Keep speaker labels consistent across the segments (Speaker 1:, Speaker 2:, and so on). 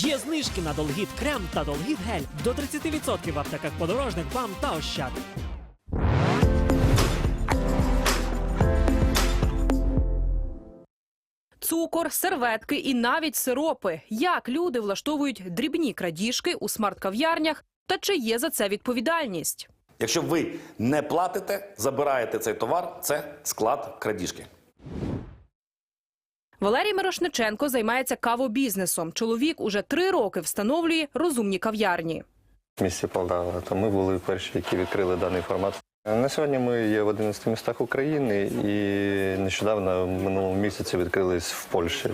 Speaker 1: Є знижки на Долгіт крем та Долгіт гель до 30% в аптеках подорожник, бам та ощад.
Speaker 2: Цукор, серветки і навіть сиропи. Як люди влаштовують дрібні крадіжки у смарт-кав'ярнях та чи є за це відповідальність?
Speaker 3: Якщо ви не платите, забираєте цей товар, це склад крадіжки.
Speaker 2: Валерій Мирошниченко займається кавобізнесом. Чоловік уже три роки встановлює розумні кав'ярні.
Speaker 4: в місті Полтава, то ми були перші, які відкрили даний формат. На сьогодні ми є в 11 містах України і нещодавно в минулому місяці відкрились в Польщі.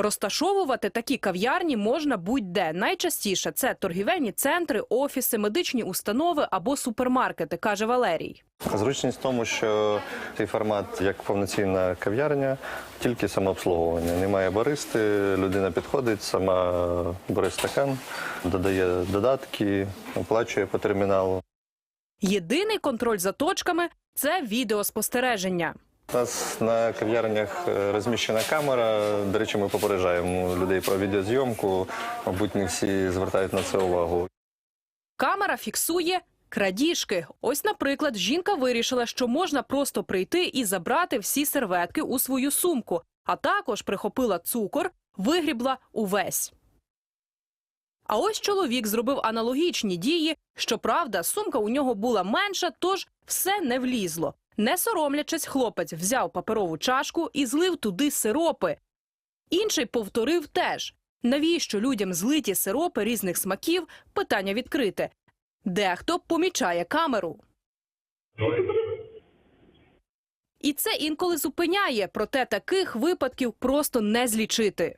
Speaker 2: Розташовувати такі кав'ярні можна будь-де. Найчастіше це торгівельні центри, офіси, медичні установи або супермаркети, каже Валерій.
Speaker 4: Зручність в тому, що цей формат як повноцінна кав'ярня, тільки самообслуговування. Немає баристи, людина підходить, сама бере стакан, додає додатки, оплачує по терміналу.
Speaker 2: Єдиний контроль за точками це відеоспостереження.
Speaker 4: У нас на кав'ярнях е, розміщена камера. До речі, ми попереджаємо людей про відеозйомку. Мабуть, не всі звертають на це увагу.
Speaker 2: Камера фіксує крадіжки. Ось, наприклад, жінка вирішила, що можна просто прийти і забрати всі серветки у свою сумку, а також прихопила цукор, вигрібла увесь. А ось чоловік зробив аналогічні дії. Щоправда, сумка у нього була менша, тож все не влізло. Не соромлячись, хлопець взяв паперову чашку і злив туди сиропи. Інший повторив теж. Навіщо людям злиті сиропи різних смаків? Питання відкрите. Дехто помічає камеру. І це інколи зупиняє, проте таких випадків просто не злічити.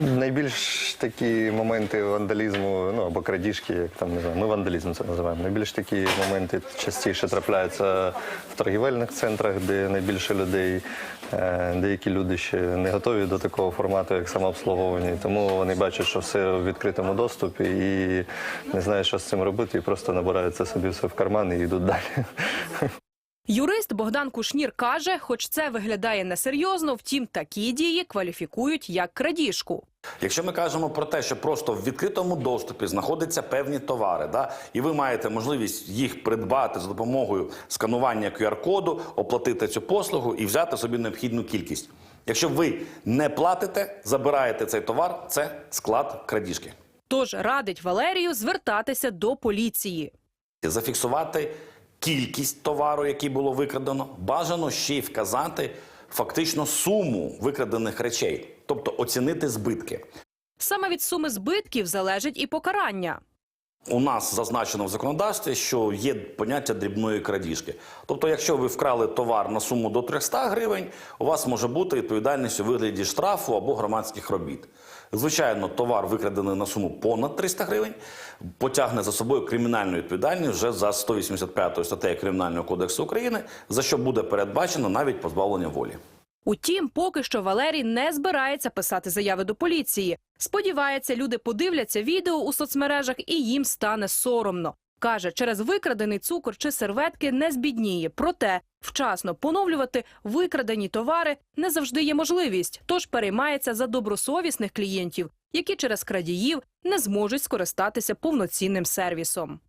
Speaker 4: Найбільш такі моменти вандалізму, ну або крадіжки, як там не знаю, ми вандалізм це називаємо. Найбільш такі моменти частіше трапляються в торгівельних центрах, де найбільше людей. Е, Деякі люди ще не готові до такого формату, як самообслуговування, тому вони бачать, що все в відкритому доступі і не знають, що з цим робити, і просто набирають це собі все в карман і йдуть далі.
Speaker 2: Юрист Богдан Кушнір каже, хоч це виглядає несерйозно, втім такі дії кваліфікують як крадіжку.
Speaker 3: Якщо ми кажемо про те, що просто в відкритому доступі знаходяться певні товари, да, і ви маєте можливість їх придбати за допомогою сканування QR-коду, оплатити цю послугу і взяти собі необхідну кількість. Якщо ви не платите, забираєте цей товар, це склад крадіжки.
Speaker 2: Тож радить Валерію звертатися до поліції.
Speaker 3: Зафіксувати кількість товару, який було викрадено, бажано ще й вказати фактично суму викрадених речей, тобто оцінити збитки.
Speaker 2: Саме від суми збитків залежить і покарання.
Speaker 3: У нас зазначено в законодавстві, що є поняття дрібної крадіжки. Тобто, якщо ви вкрали товар на суму до 300 гривень, у вас може бути відповідальність у вигляді штрафу або громадських робіт. Звичайно, товар викрадений на суму понад 300 гривень, потягне за собою кримінальну відповідальність вже за 185 статтею Кримінального кодексу України, за що буде передбачено навіть позбавлення волі.
Speaker 2: Утім, поки що Валерій не збирається писати заяви до поліції. Сподівається, люди подивляться відео у соцмережах і їм стане соромно. Каже, через викрадений цукор чи серветки не збідніє. Проте вчасно поновлювати викрадені товари не завжди є можливість, тож переймається за добросовісних клієнтів, які через крадіїв не зможуть скористатися повноцінним сервісом.